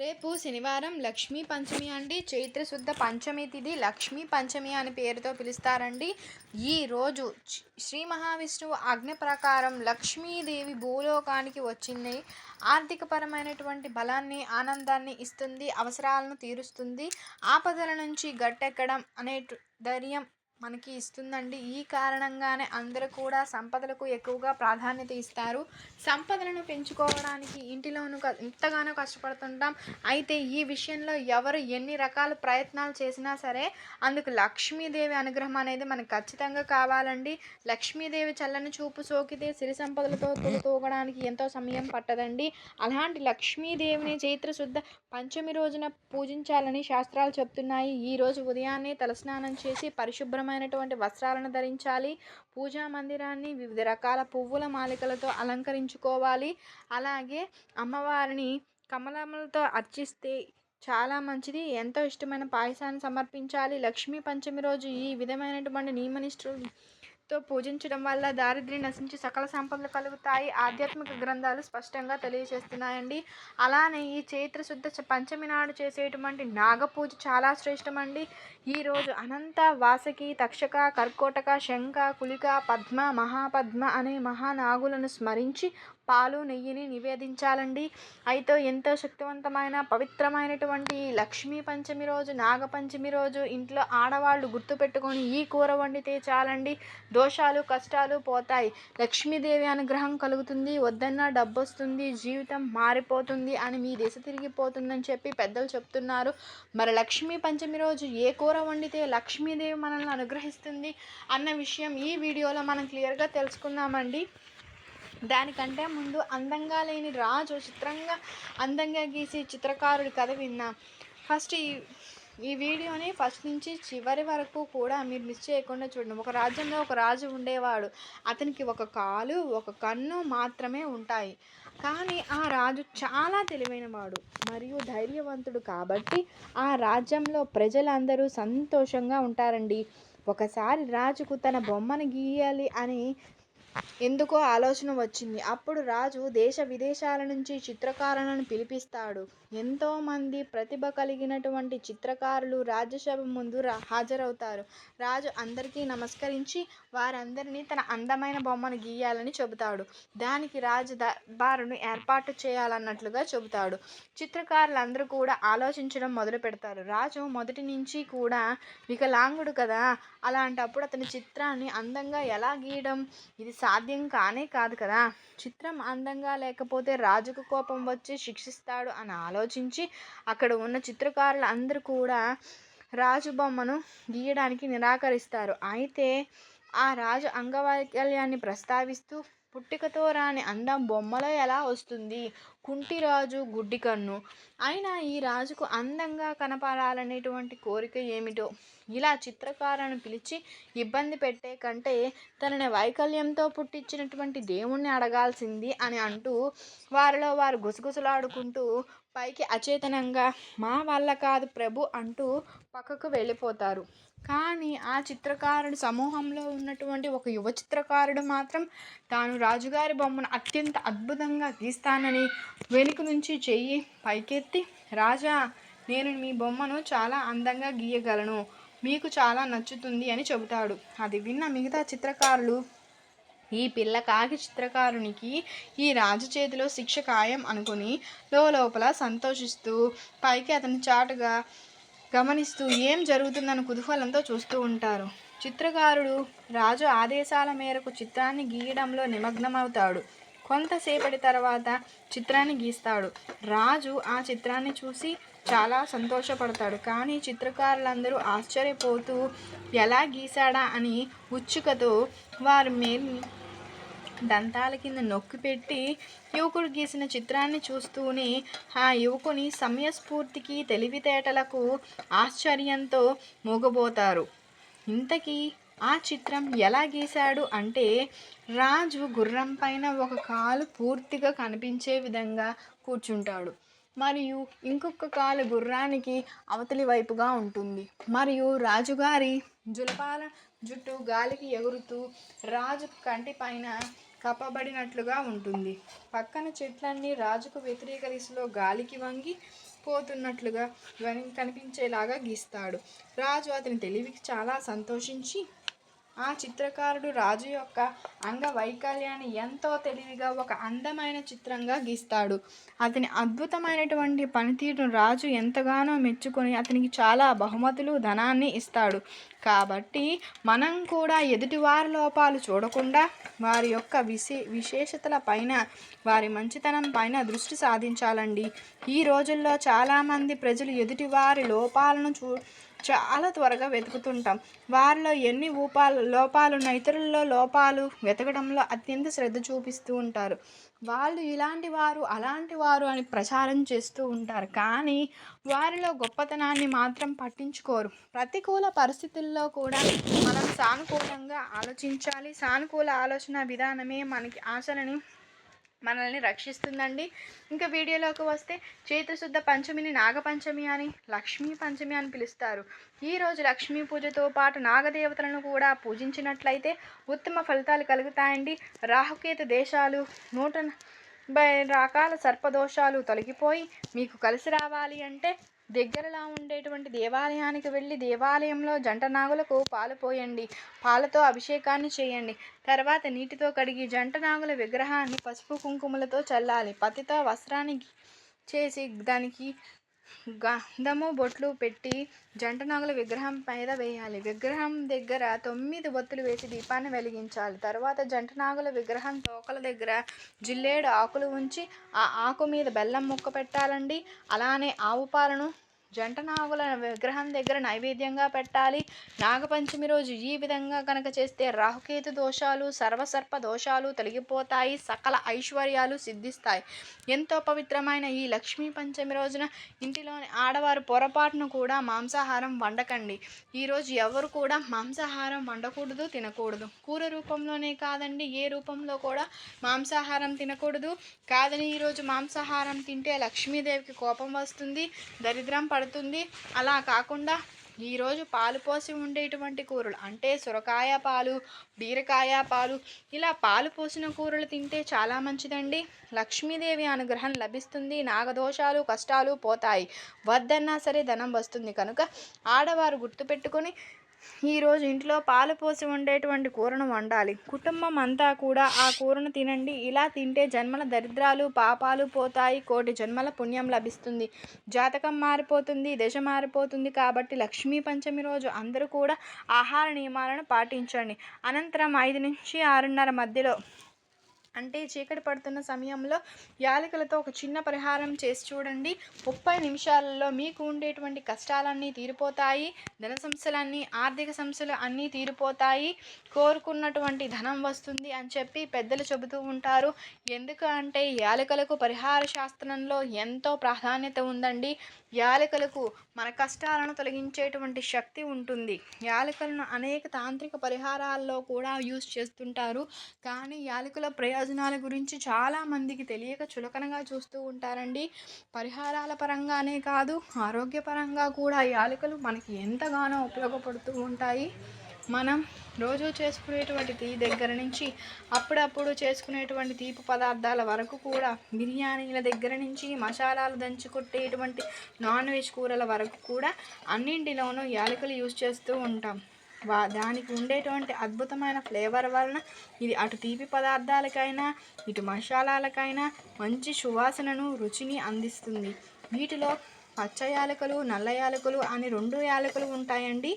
రేపు శనివారం లక్ష్మీ పంచమి అండి. చైత్రశుద్ధ పంచమి తిథి లక్ష్మీ పంచమి అని పేరుతో పిలుస్తారండి. ఈ రోజు శ్రీ- శ్రీ మహావిష్ణువు ఆజ్ఞ ప్రకారం లక్ష్మీదేవి భూలోకానికి వచ్చింది. ఆర్థికపరమైనటువంటి బలాన్ని ఆనందాన్ని ఇస్తుంది అవసరాలను తీరుస్తుంది. ఆపదల నుంచి గట్టెక్కడం అనే ధైర్యం మనకి ఇస్తుందండి. ఈ కారణంగానే అందరూ కూడా సంపదలకు ఎక్కువగా ప్రాధాన్యత ఇస్తారు. సంపదలను పెంచుకోవడానికి ఇంటిలోనూ ఎంతగానో కష్టపడుతుంటాం. అయితే ఈ విషయంలో ఎవరు ఎన్ని రకాల ప్రయత్నాలు చేసినా సరే అందుకు లక్ష్మీదేవి అనుగ్రహం అనేది మనకు ఖచ్చితంగా కావాలండి. లక్ష్మీదేవి చల్లని చూపు సోకితే సిరి సంపదలతో తూగడానికి ఎంతో సమయం పట్టదండి. అలాంటి లక్ష్మీదేవిని చైత్ర శుద్ధ పంచమి రోజున పూజించాలని శాస్త్రాలు చెప్తున్నాయి. ఈ రోజు ఉదయాన్నే తలస్నానం చేసి పరిశుభ్రమైనటువంటి వస్త్రాలను ధరించాలి. పూజా మందిరాన్ని వివిధ రకాల పువ్వుల మాలికలతో అలంకరించుకోవాలి. అలాగే అమ్మవారిని కమలములతో అర్చిస్తే చాలా మంచిది. ఎంతో ఇష్టమైన పాయసాన్ని సమర్పించాలి. లక్ష్మీ పంచమి రోజు ఈ విధమైనటువంటి నియమనిష్ఠులు తో పూజించడం వల్ల దారిద్ర్యం నశించి సకల సంపదలు కలుగుతాయి. ఆధ్యాత్మిక గ్రంథాలు స్పష్టంగా తెలియజేస్తున్నాయండి. అలానే ఈ చైత్ర శుద్ధ పంచమి నాడు చేసేటువంటి నాగపూజ చాలా శ్రేష్టమండి. ఈరోజు అనంత వాసకి తక్షక కర్కోటక శంఖ కులిక పద్మ మహాపద్మ అనే మహానాగులను స్మరించి పాలు నెయ్యిని నివేదించాలండి. అయితే ఎంతో శక్తివంతమైన పవిత్రమైనటువంటి లక్ష్మీ పంచమి రోజు నాగపంచమి రోజు ఇంట్లో ఆడవాళ్ళు గుర్తుపెట్టుకొని ఈ కూర వండితే చాలండి. దోషాలు కష్టాలు పోతాయి. లక్ష్మీదేవి అనుగ్రహం కలుగుతుంది. వద్దన్నా డబ్బు వస్తుంది జీవితం మారిపోతుంది అని మీ దిశ తిరిగిపోతుందని చెప్పి పెద్దలు చెప్తున్నారు. మరి లక్ష్మీ పంచమి రోజు ఏ కూర వండితే లక్ష్మీదేవి మనల్ని అనుగ్రహిస్తుంది అన్న విషయం ఈ వీడియోలో మనం క్లియర్గా తెలుసుకుందామండి. దానికంటే ముందు అందంగా లేని రాజు చిత్రంగా అందంగా గీసి చిత్రకారుడి కథ విన్నాం ఫస్ట్ ఈ ఈ వీడియోని ఫస్ట్ నుంచి చివరి వరకు కూడా మీరు మిస్ చేయకుండా చూడండి. ఒక రాజ్యంలో ఒక రాజు ఉండేవాడు. అతనికి ఒక కాలు ఒక కన్ను మాత్రమే ఉంటాయి. కానీ ఆ రాజు చాలా తెలివైనవాడు మరియు ధైర్యవంతుడు కాబట్టి ఆ రాజ్యంలో ప్రజలందరూ సంతోషంగా ఉంటారండి. ఒకసారి రాజుకు తన బొమ్మను గీయాలి అని ఎందుకో ఆలోచన వచ్చింది. అప్పుడు రాజు దేశ విదేశాల నుంచి చిత్రకారులను పిలిపిస్తాడు. ఎంతోమంది ప్రతిభ కలిగినటువంటి చిత్రకారులు రాజ్యసభ ముందు రా- హాజరవుతారు. రాజు అందరికీ నమస్కరించి వారందరినీ తన అందమైన బొమ్మను గీయాలని చెబుతాడు. దానికి రాజు దర్బారును ఏర్పాటు చేయాలన్నట్లుగా చెబుతాడు. చిత్రకారులందరూ కూడా ఆలోచించడం మొదలు పెడతారు. రాజు మొదటి నుంచి కూడా వికలాంగుడు కదా అలాంటప్పుడు అతని చిత్రాన్ని అందంగా ఎలా గీయడం? ఇది సాధ్యం కానే కాదు కదా. చిత్రం అందంగా లేకపోతే రాజుకు కోపం వచ్చి శిక్షిస్తాడు అని ఆలోచించి అక్కడ ఉన్న చిత్రకారులు అందరూ కూడా రాజు బొమ్మను గీయడానికి నిరాకరిస్తారు. అయితే ఆ రాజు అంగవైకల్యాన్ని ప్రస్తావిస్తూ పుట్టికతో రాని అందం బొమ్మలో ఎలా వస్తుంది? కుంటిరాజు గుడ్డి కన్ను. అయినా ఈ రాజుకు అందంగా కనపడాలనేటువంటి కోరిక ఏమిటో? ఇలా చిత్రకారులను పిలిచి ఇబ్బంది పెట్టే కంటే తనని వైకల్యంతో పుట్టించినటువంటి దేవుణ్ణి అడగాల్సింది అని అంటూ వారిలో వారు గుసగుసలాడుకుంటూ పైకి అచేతనంగా మా వల్ల కాదు ప్రభు అంటూ పక్కకు వెళ్ళిపోతారు. కానీ ఆ చిత్రకారుడు సమూహంలో ఉన్నటువంటి ఒక యువ చిత్రకారుడు మాత్రం తాను రాజుగారి బొమ్మను అత్యంత అద్భుతంగా గీస్తానని వెనుక నుంచి చెయ్యి పైకెత్తి రాజా నేను మీ బొమ్మను చాలా అందంగా గీయగలను. మీకు చాలా నచ్చుతుంది అని చెబుతాడు. అది విన్న మిగతా చిత్రకారులు ఈ పిల్ల కాకి చిత్రకారునికి ఈ రాజు చేతిలో శిక్ష ఖాయం అనుకుని లోపల సంతోషిస్తూ పైకి అతని చాటుగా గమనిస్తూ ఏం జరుగుతుందని కుతూహలంతో చూస్తూ ఉంటారు. చిత్రకారుడు రాజు ఆదేశాల మేరకు చిత్రాన్ని గీయడంలో నిమగ్నమవుతాడు. కొంతసేపటి తర్వాత చిత్రాన్ని గీస్తాడు. రాజు ఆ చిత్రాన్ని చూసి చాలా సంతోషపడతాడు. కానీ చిత్రకారులందరూ ఆశ్చర్యపోతూ ఎలా గీశాడా? అని ఉత్సుకతో వారి మేల్ దంతాల కింద నొక్కి పెట్టి యువకుడు గీసిన చిత్రాన్ని చూస్తూనే ఆ యువకుని సమయస్ఫూర్తికి తెలివితేటలకు ఆశ్చర్యంతో మూగబోతారు. ఇంతకీ ఆ చిత్రం ఎలా గీశాడు అంటే రాజు గుర్రం పైన ఒక కాలు పూర్తిగా కనిపించే విధంగా కూర్చుంటాడు. మరియు ఇంకొక కాలు గుర్రానికి అవతలి వైపుగా ఉంటుంది. మరియు రాజుగారి జులపాల జుట్టు గాలికి ఎగురుతూ రాజు కంటి పైన కప్పబడినట్లుగా ఉంటుంది. పక్కన చెట్లన్నీ రాజుకు వ్యతిరేక దిశలో గాలికి వంగి పోతున్నట్లుగా కనిపించేలాగా గీస్తాడు. రాజు అతని తెలివికి చాలా సంతోషించి ఆ చిత్రకారుడు రాజు యొక్క అంగవైకల్యాన్ని ఎంతో తెలివిగా ఒక అందమైన చిత్రంగా గీస్తాడు. అతని అద్భుతమైనటువంటి పనితీరును రాజు ఎంతగానో మెచ్చుకొని అతనికి చాలా బహుమతులు ధనాన్ని ఇస్తాడు. కాబట్టి మనం కూడా ఎదుటివారి లోపాలు చూడకుండా వారి యొక్క విశే విశేషతల పైన వారి మంచితనం పైన దృష్టి సాధించాలండి. ఈ రోజుల్లో చాలామంది ప్రజలు ఎదుటివారి లోపాలను చూ చాలా త్వరగా వెతుకుతుంటాం. వారిలో ఎన్ని ఊపాలు లోపాలు ఉన్న ఇతరుల్లో లోపాలు వెతకడంలో అత్యంత శ్రద్ధ చూపిస్తూ ఉంటారు. వాళ్ళు ఇలాంటి వారు అలాంటి వారు అని ప్రచారం చేస్తూ ఉంటారు. కానీ వారిలో గొప్పతనాన్ని మాత్రం పట్టించుకోరు. ప్రతికూల పరిస్థితుల్లో కూడా మనం సానుకూలంగా ఆలోచించాలి. సానుకూల ఆలోచన విధానమే మనకి ఆశలని మనల్ని రక్షిస్తుందండి. ఇంకా వీడియోలోకి వస్తే చైత్రశుద్ధ పంచమిని నాగపంచమి అని లక్ష్మీ పంచమి అని పిలుస్తారు. ఈరోజు లక్ష్మీ పూజతో పాటు నాగదేవతలను కూడా పూజించినట్లయితే ఉత్తమ ఫలితాలు కలుగుతాయండి. రాహుకేతు దేశాలు నూట రకాల సర్పదోషాలు తొలగిపోయి మీకు కలిసి రావాలి అంటే దగ్గరలా ఉండేటువంటి దేవాలయానికి వెళ్ళి దేవాలయంలో జంట నాగులకు పాలు పోయండి. పాలతో అభిషేకాన్ని చేయండి. తర్వాత నీటితో కడిగి జంట నాగుల విగ్రహాన్ని పసుపు కుంకుమలతో చల్లాలి. పతితో వస్త్రానికి చేసి దానికి గంధము బొట్లు పెట్టి జంట నాగుల విగ్రహం మీద వేయాలి. విగ్రహం దగ్గర తొమ్మిది బొత్తులు వేసి దీపాన్ని వెలిగించాలి. తర్వాత జంట నాగుల విగ్రహం తోకల దగ్గర జిల్లేడు ఆకులు ఉంచి ఆ ఆకు మీద బెల్లం ముక్క పెట్టాలండి. అలానే ఆవు పాలను జంట నాగుల విగ్రహం దగ్గర నైవేద్యంగా పెట్టాలి. నాగపంచమి రోజు ఈ విధంగా కనుక చేస్తే రాహుకేతు దోషాలు సర్వసర్ప దోషాలు తొలగిపోతాయి సకల ఐశ్వర్యాలు సిద్ధిస్తాయి. ఎంతో పవిత్రమైన ఈ లక్ష్మీ పంచమి రోజున ఇంటిలోని ఆడవారు పొరపాటును కూడా మాంసాహారం వండకండి. ఈరోజు ఎవరు కూడా మాంసాహారం వండకూడదు తినకూడదు. కూర రూపంలోనే కాదండి ఏ రూపంలో కూడా మాంసాహారం తినకూడదు. కాదని ఈరోజు మాంసాహారం తింటే లక్ష్మీదేవికి కోపం వస్తుంది దరిద్రం పడ పడుతుంది. అలా కాకుండా ఈరోజు పాలు పోసి ఉండేటువంటి కూరలు అంటే సొరకాయ పాలు బీరకాయ పాలు ఇలా పాలు పోసిన కూరలు తింటే చాలా మంచిదండి. లక్ష్మీదేవి అనుగ్రహం లభిస్తుంది. నాగదోషాలు కష్టాలు పోతాయి. వద్దన్నా సరే ధనం వస్తుంది. కనుక ఆడవారు గుర్తుపెట్టుకొని ఈరోజు ఇంట్లో పాలు పోసి ఉండేటువంటి కూరను వండాలి. కుటుంబం అంతా కూడా ఆ కూరను తినండి. ఇలా తింటే జన్మల దరిద్రాలు పాపాలు పోతాయి. కోటి జన్మల పుణ్యం లభిస్తుంది. జాతకం మారిపోతుంది దశ మారిపోతుంది కాబట్టి లక్ష్మీ పంచమి రోజు అందరూ కూడా ఆహార నియమాలను పాటించండి. అనంతరం ఐదు నుంచి ఆరున్నర మధ్యలో అంటే చీకటి పడుతున్న సమయంలో యాలకులతో ఒక చిన్న పరిహారం చేసి చూడండి. ముప్పై నిమిషాలలో మీకు ఉండేటువంటి కష్టాలన్నీ తీరిపోతాయి. ధన సమస్యలన్నీ ఆర్థిక సమస్యలు అన్నీ తీరిపోతాయి. కోరుకున్నటువంటి ధనం వస్తుంది అని చెప్పి పెద్దలు చెబుతూ ఉంటారు. ఎందుకు అంటే యాలకులకు పరిహార శాస్త్రంలో ఎంతో ప్రాధాన్యత ఉందండి. యాలకులకు మన కష్టాలను తొలగించేటువంటి శక్తి ఉంటుంది. యాలకలను అనేక తాంత్రిక పరిహారాల్లో కూడా యూస్ చేస్తుంటారు. కానీ యాలకుల ప్రయోజనాల గురించి చాలామందికి తెలియక చులకనగా చూస్తూ ఉంటారండి. పరిహారాల పరంగానే కాదు ఆరోగ్యపరంగా కూడా యాలకులు మనకి ఎంతగానో ఉపయోగపడుతూ ఉంటాయి. మనం రోజు చేసుకునేటువంటి తీ దగ్గర నుంచి అప్పుడప్పుడు చేసుకునేటువంటి తీపి పదార్థాల వరకు కూడా బిర్యానీల దగ్గర నుంచి మసాలాలు దంచుకొట్టేటువంటి నాన్ వెజ్ కూరల వరకు కూడా అన్నింటిలోనూ యాలకులు యూజ్ చేస్తూ ఉంటాం. వా దానికి ఉండేటువంటి అద్భుతమైన ఫ్లేవర్ వలన ఇది అటు తీపి పదార్థాలకైనా ఇటు మసాలాలకైనా మంచి సువాసనను రుచిని అందిస్తుంది. వీటిలో పచ్చ యాలకులు నల్ల యాలకులు అని రెండు యాలకులు ఉంటాయండి.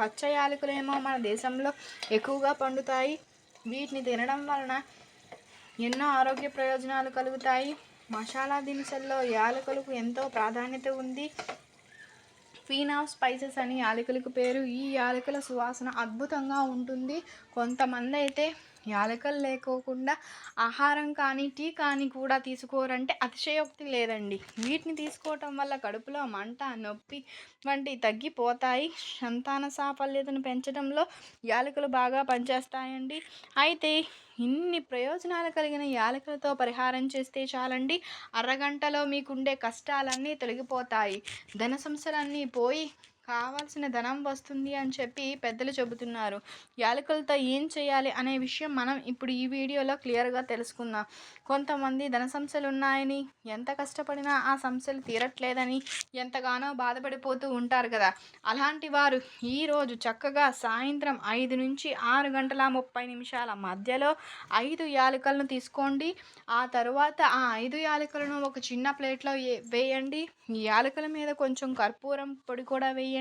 పచ్చ యాలకులేమో మన దేశంలో ఎక్కువగా పండుతాయి. వీటిని తినడం వలన ఎన్నో ఆరోగ్య ప్రయోజనాలు కలుగుతాయి. మసాలా దినుసుల్లో యాలకులకు ఎంతో ప్రాధాన్యత ఉంది. క్వీన్ ఆఫ్ స్పైసెస్ అని యాలకులకు పేరు. ఈ యాలకుల సువాసన అద్భుతంగా ఉంటుంది. కొంతమంది అయితే యాలకలు లేకోకుండా ఆహారం కానీ టీ కానీ కూడా తీసుకోరంటే అతిశయోక్తి లేదండి. వీటిని తీసుకోవటం వల్ల కడుపులో మంట నొప్పి వంటి తగ్గిపోతాయి. సంతాన సాఫల్యతను పెంచడంలో యాలకులు బాగా పనిచేస్తాయండి. అయితే ఇన్ని ప్రయోజనాలు కలిగిన యాలకులతో పరిహారం చేస్తే చాలండి. అరగంటలో మీకుండే కష్టాలన్నీ తొలగిపోతాయి. ధన సమస్యలన్నీ పోయి కావాల్సిన ధనం వస్తుంది అని చెప్పి పెద్దలు చెబుతున్నారు. యాలకులతో ఏం చేయాలి అనే విషయం మనం ఇప్పుడు ఈ వీడియోలో క్లియర్గా తెలుసుకుందాం. కొంతమంది ధన సమస్యలు ఉన్నాయని ఎంత కష్టపడినా ఆ సమస్యలు తీరట్లేదని ఎంతగానో బాధపడిపోతూ ఉంటారు కదా. అలాంటి వారు ఈరోజు చక్కగా సాయంత్రం ఐదు నుంచి ఆరు గంటల ముప్పై నిమిషాల మధ్యలో ఐదు యాలకలను తీసుకోండి. ఆ తరువాత ఆ ఐదు యాలకులను ఒక చిన్న ప్లేట్లో వేయండి. ఈ మీద కొంచెం కర్పూరం పొడి కూడా వేయండి.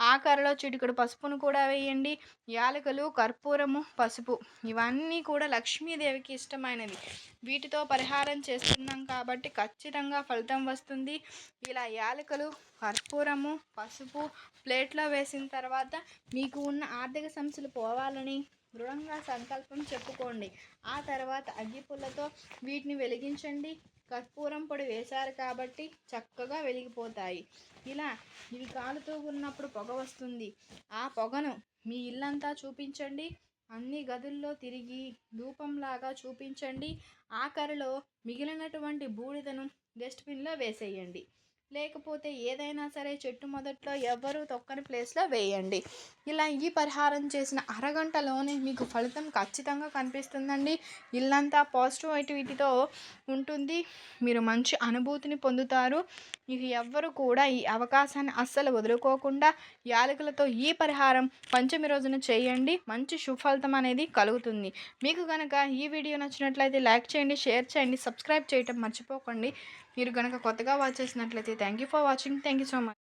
ఆకారలో చిటికడు పసుపును కూడా వేయండి. యాలకులు కర్పూరము పసుపు ఇవన్నీ కూడా లక్ష్మీదేవికి ఇష్టమైనవి. వీటితో పరిహారం చేస్తున్నాం కాబట్టి ఖచ్చితంగా ఫలితం వస్తుంది. ఇలా యాలకులు కర్పూరము పసుపు ప్లేట్లో వేసిన తర్వాత మీకు ఉన్న ఆర్థిక సమస్యలు పోవాలని దృఢంగా సంకల్పం చెప్పుకోండి. ఆ తర్వాత అగ్గిపుల్లతో వీటిని వెలిగించండి. కర్పూరం పొడి వేశారు కాబట్టి చక్కగా వెలిగిపోతాయి. ఇలా ఇవి కాలుతూ ఉన్నప్పుడు పొగ వస్తుంది. ఆ పొగను మీ ఇల్లంతా చూపించండి. అన్ని గదుల్లో తిరిగి ధూపంలాగా చూపించండి. ఆఖరిలో మిగిలినటువంటి బూడిదను డస్ట్బిన్లో వేసేయండి. లేకపోతే ఏదైనా సరే చెట్టు మొదట్లో ఎవరు తొక్కని ప్లేస్లో వేయండి. ఇలా ఈ పరిహారం చేసిన అరగంటలోనే మీకు ఫలితం ఖచ్చితంగా కనిపిస్తుందండి. ఇల్లంతా పాజిటివిటీతో ఉంటుంది. మీరు మంచి అనుభూతిని పొందుతారు. మీకు ఎవ్వరు కూడా ఈ అవకాశాన్ని అస్సలు వదులుకోకుండా యాలకులతో ఈ పరిహారం పంచమి రోజున చేయండి. మంచి సుఫలితం అనేది కలుగుతుంది. మీకు కనుక ఈ వీడియో నచ్చినట్లయితే లైక్ చేయండి షేర్ చేయండి సబ్స్క్రైబ్ చేయటం మర్చిపోకండి. మీరు కనుక కొత్తగా వాచ్ చేసినట్లయితే thank you for watching thank you so much